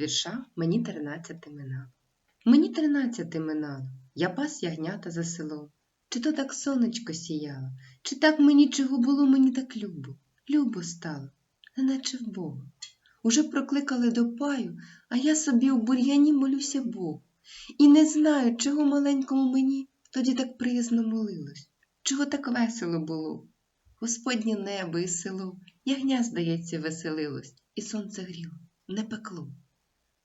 вірша Мені тринадцяти минало. Мені тринадцяти минало, я пас ягнята за селом. Чи то так сонечко сіяло, чи так мені чого було, мені так любо, любо стало, неначе в Бога. Уже прокликали до паю, а я собі у бур'яні молюся Богу. І не знаю, чого маленькому мені тоді так приязно молилось, чого так весело було. Господнє небо і село, ягня, здається, веселилось, і сонце гріло, не пекло.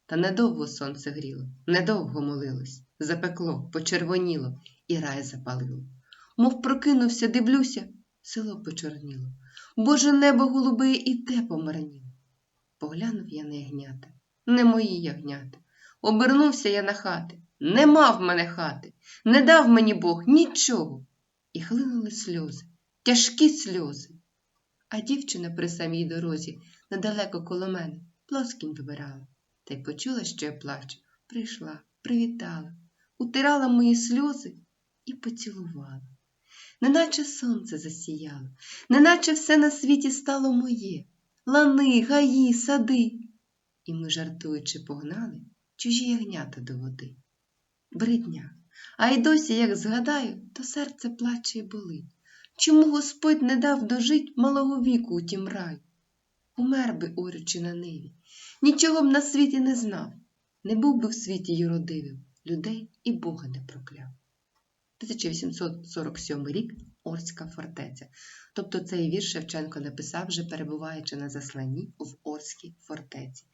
Та недовго сонце гріло, недовго молилось, запекло, почервоніло і рай запалило. Мов прокинувся, дивлюся, село почорніло. Боже небо голубе і те помарніло. Поглянув я на ягнята, не мої ягнята. Обернувся я на хати, не мав мене хати, не дав мені Бог нічого. І хлинули сльози, тяжкі сльози. А дівчина при самій дорозі, недалеко коло мене, плоскінь вибирала, та й почула, що я плачу. Прийшла, привітала, утирала мої сльози і поцілувала. Неначе сонце засіяло, неначе все на світі стало моє, лани, гаї, сади. І ми, жартуючи, погнали чужі ягнята до води. Бридня, а й досі, як згадаю, то серце плаче й болить. Чому Господь не дав дожить малого віку у тім раю? Умер би, орючи на ниві, нічого б на світі не знав, не був би в світі юродивим, людей і Бога не прокляв. 1847 рік Орська фортеця. Тобто цей вірш Шевченко написав, вже перебуваючи на засланні в Орській фортеці.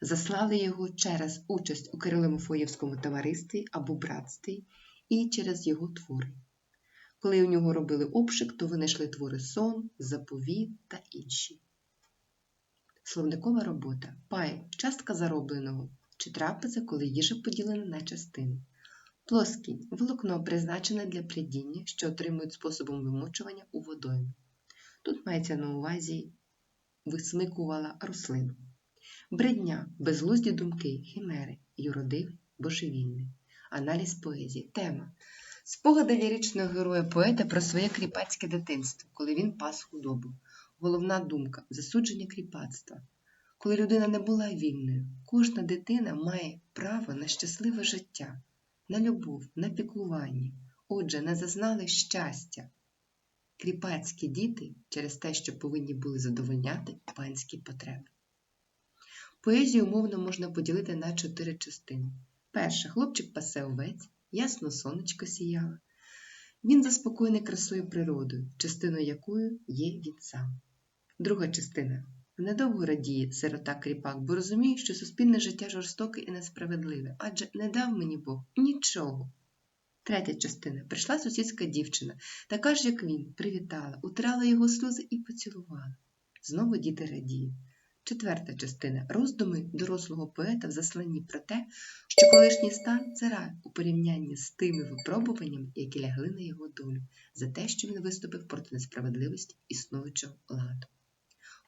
Заслали його через участь у Кирило-Мефоївському товаристві або братстві і через його твори. Коли у нього робили обшик, то винайшли твори сон, заповіт та інші. Словникова робота пай частка заробленого чи трапеза, коли їжа поділена на частини. Плоскінь волокно призначене для плядіння, що отримують способом вимочування у водоймі. Тут мається на увазі висмикувала рослину. Бредня, безглузді думки, химери, юродивий, божевільний. Аналіз поезії. Тема. Спогади ліричного героя поета про своє кріпацьке дитинство, коли він пас худобу. Головна думка засудження кріпацтва. Коли людина не була вільною, кожна дитина має право на щасливе життя, на любов, на піклування. Отже, не зазнали щастя. Кріпацькі діти через те, що повинні були задовольняти панські потреби. Поезію умовно можна поділити на чотири частини. Перша хлопчик пасе овець, ясно сонечко сіяло. Він заспокоєний красою природою, частиною якою є він сам. Друга частина недовго радіє сирота кріпак, бо розуміє, що суспільне життя жорстоке і несправедливе, адже не дав мені Бог нічого. Третя частина прийшла сусідська дівчина, така ж, як він, привітала, утирала його сльози і поцілувала. Знову діти радіють. Четверта частина роздуми дорослого поета в засланні про те, що колишній стан це рай у порівнянні з тими випробуваннями, які лягли на його долю, за те, що він виступив проти несправедливості існуючого ладу.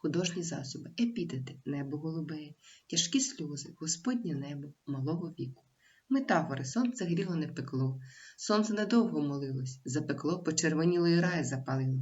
Художні засоби, епітети, небо голубеє, тяжкі сльози, Господнє небо малого віку. Метафори сонце гріло не пекло, сонце недовго молилось, запекло, почервоніло і рай запалило.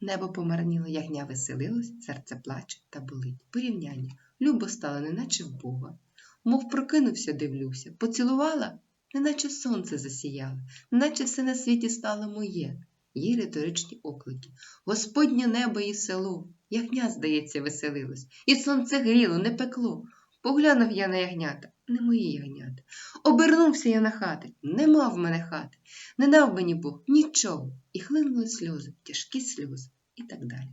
Небо помарніло, ягня веселилось, серце плаче та болить. Порівняння. Любо стало, неначе в Бога. Мов прокинувся, дивлюся, поцілувала, неначе сонце засіяло, неначе все на світі стало моє. Їй риторичні оклики. Господнє небо і село, ягня, здається, веселилось, і сонце гріло, не пекло. Поглянув я на ягнята, не мої ягнята. Обернувся я на хати, не мав мене хати, не дав мені Бог нічого. І хлинули сльози, тяжкі сльози і так далі.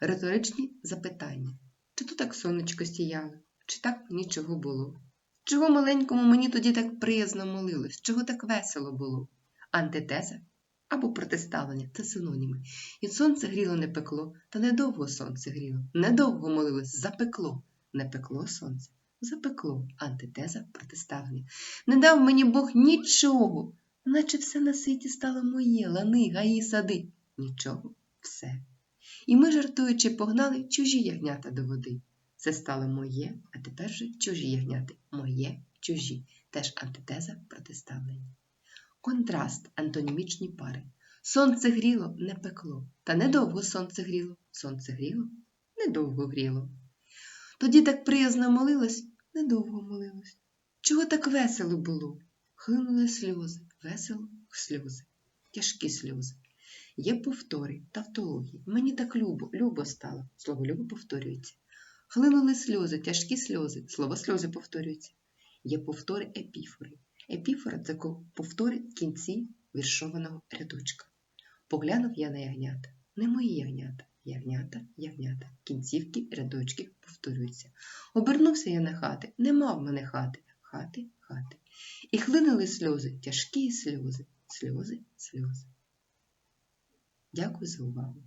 Риторичні запитання. Чи то так сонечко сіяло, чи так нічого було? Чого маленькому мені тоді так приязно молилось, чого так весело було? Антитеза або протиставлення це синоніми. І сонце гріло не пекло, та недовго сонце гріло, недовго молилось, запекло, не пекло сонце, запекло, антитеза протиставлення. Не дав мені Бог нічого, наче все на світі стало моє, лани, гаї, сади. Нічого, все. І ми, жартуючи, погнали чужі ягнята до води. Це стало моє, а тепер же чужі ягняти. Моє, чужі, теж антитеза протиставлення. Контраст антонімічні пари. Сонце гріло, не пекло, та недовго сонце гріло, сонце гріло, недовго гріло. Тоді так приязно молилась, недовго молилась. Чого так весело було? Хлинули сльози, весело сльози, тяжкі сльози. Є повтори, тавтології. Мені так любо, любо стало. Слово любо повторюється. Хлинули сльози, тяжкі сльози. Слово сльози повторюється. Є повтори епіфори. Епіфора це повтори кінці віршованого рядочка. Поглянув я на ягнята. Не мої ягнята. Ягнята, ягнята. Кінцівки рядочки повторюються. Обернувся я на хати. Нема в мене хати. Хати, хати. І хлинули сльози, тяжкі сльози, сльози, сльози. Дякую за увагу.